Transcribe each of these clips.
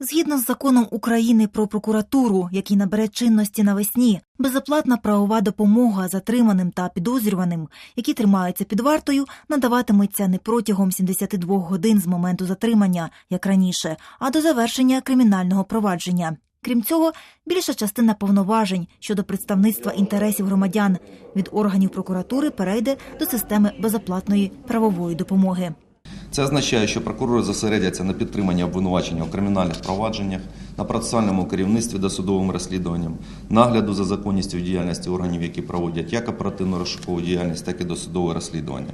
Згідно з законом України про прокуратуру, який набере чинності навесні, безоплатна правова допомога затриманим та підозрюваним, які тримаються під вартою, надаватиметься не протягом 72 годин з моменту затримання, як раніше, а до завершення кримінального провадження. Крім цього, більша частина повноважень щодо представництва інтересів громадян від органів прокуратури перейде до системи безоплатної правової допомоги. Це означає, що прокурори зосередяться на підтриманні обвинувачення у кримінальних провадженнях, на процесуальному керівництві досудовим розслідуванням, нагляду за законністю діяльності органів, які проводять як оперативно розшукову діяльність, так і досудове розслідування.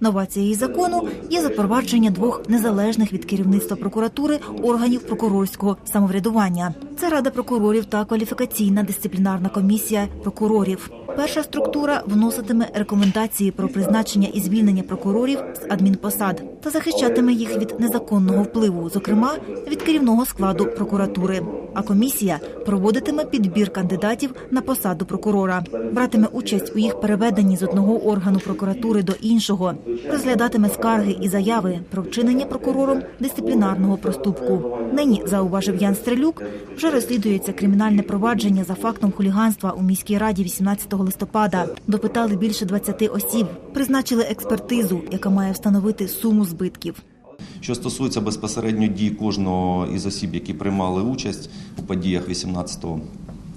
Новацією закону є запровадження двох незалежних від керівництва прокуратури органів прокурорського самоврядування. Це Рада прокурорів та кваліфікаційна дисциплінарна комісія прокурорів. Перша структура вноситиме рекомендації про призначення і звільнення прокурорів з адмінпосад та захищатиме їх від незаконного впливу, зокрема від керівного складу прокуратури. А комісія проводитиме підбір кандидатів на посаду прокурора, братиме участь у їх переведенні з одного органу прокуратури до іншого, розглядатиме скарги і заяви про вчинення прокурором дисциплінарного проступку. Нині зауважив Ян Стрелюк, вже розслідується кримінальне провадження за фактом хуліганства у міській раді 18 листопада. Допитали більше 20 осіб, призначили експертизу, яка має встановити суму збитків. Що стосується безпосередньо дій кожного із осіб, які приймали участь у подіях 18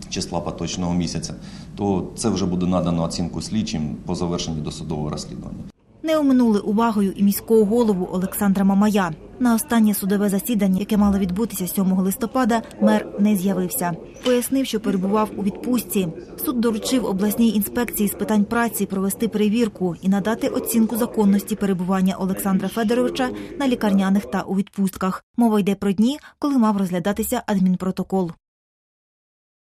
числа поточного місяця, то це вже буде надано оцінку слідчим по завершенні досудового розслідування. Не оминули увагою і міського голову Олександра Мамая. На останнє судове засідання, яке мало відбутися 7 листопада, мер не з'явився. Пояснив, що перебував у відпустці. Суд доручив обласній інспекції з питань праці провести перевірку і надати оцінку законності перебування Олександра Федоровича на лікарняних та у відпустках. Мова йде про дні, коли мав розглядатися адмінпротокол.